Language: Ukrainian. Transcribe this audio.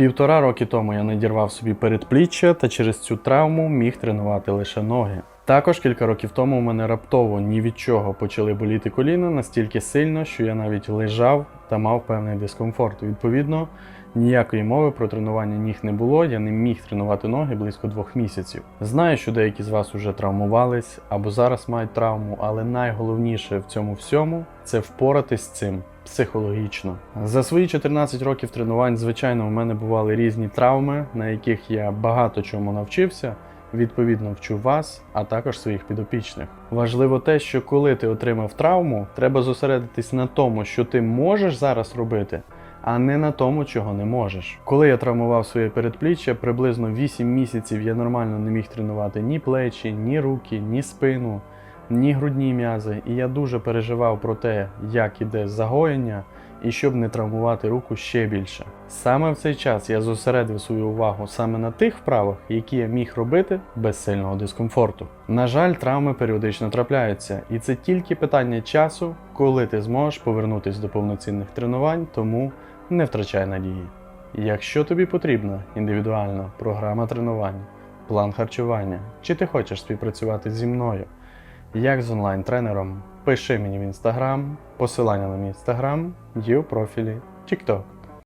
Півтора роки тому я надірвав собі передпліччя та через цю травму міг тренувати лише ноги. Також кілька років тому у мене раптово ні від чого почали боліти коліна настільки сильно, що я навіть лежав та мав певний дискомфорт. Відповідно, ніякої мови про тренування ніг не було, я не міг тренувати ноги близько двох місяців. Знаю, що деякі з вас уже травмувались або зараз мають травму, але найголовніше в цьому всьому це впоратись з цим психологічно. За свої 14 років тренувань, звичайно, у мене бували різні травми, на яких я багато чому навчився. Відповідно, вчу вас, а також своїх підопічних. Важливо те, що коли ти отримав травму, треба зосередитись на тому, що ти можеш зараз робити, а не на тому, чого не можеш. Коли я травмував своє передпліччя, приблизно 8 місяців я нормально не міг тренувати ні плечі, ні руки, ні спину, ні грудні м'язи. І я дуже переживав про те, як іде загоєння, і щоб не травмувати руку ще більше. Саме в цей час я зосередив свою увагу саме на тих вправах, які я міг робити без сильного дискомфорту. На жаль, травми періодично трапляються, і це тільки питання часу, коли ти зможеш повернутися до повноцінних тренувань, тому не втрачай надії. Якщо тобі потрібна індивідуальна програма тренувань, план харчування, чи ти хочеш співпрацювати зі мною, як з онлайн-тренером, пиши мені в інстаграм, посилання на мій інстаграм є у профілі TikTok.